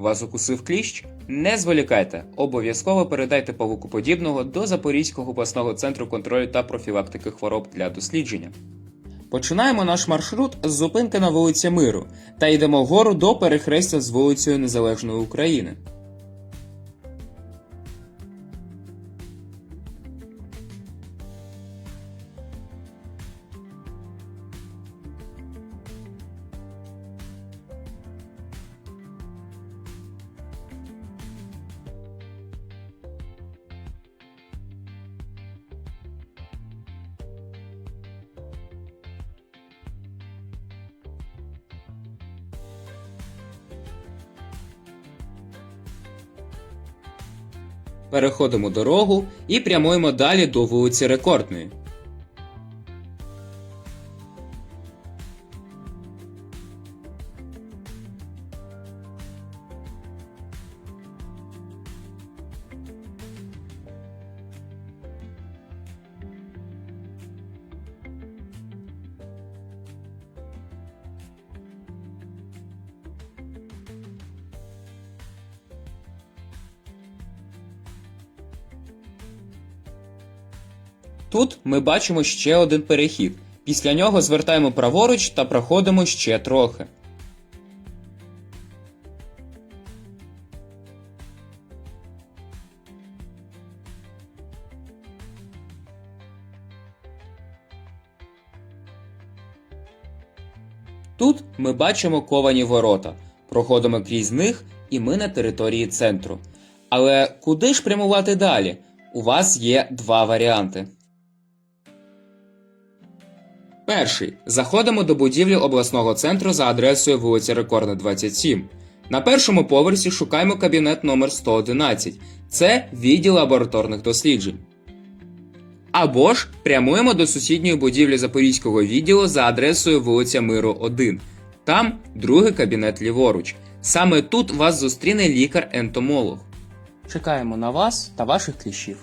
Вас укусив кліщ? Не зволікайте, обов'язково передайте павукоподібного до Запорізького обласного центру контролю та профілактики хвороб для дослідження. Починаємо наш маршрут з зупинки на вулиці Миру та йдемо вгору до перехрестя з вулицею Незалежної України. Переходимо дорогу і прямуємо далі до вулиці Рекордної. Тут ми бачимо ще один перехід. Після нього звертаємо праворуч та проходимо ще трохи. Тут ми бачимо ковані ворота. Проходимо крізь них, і ми на території центру. Але куди ж прямувати далі? У вас є два варіанти. Перший. Заходимо до будівлі обласного центру за адресою вулиця Рекордна 27. На першому поверсі шукаємо кабінет номер 111. Це відділ лабораторних досліджень. Або ж прямуємо до сусідньої будівлі Запорізького відділу за адресою вулиця Миру 1. Там другий кабінет ліворуч. Саме тут вас зустріне лікар-ентомолог. Чекаємо на вас та ваших кліщів.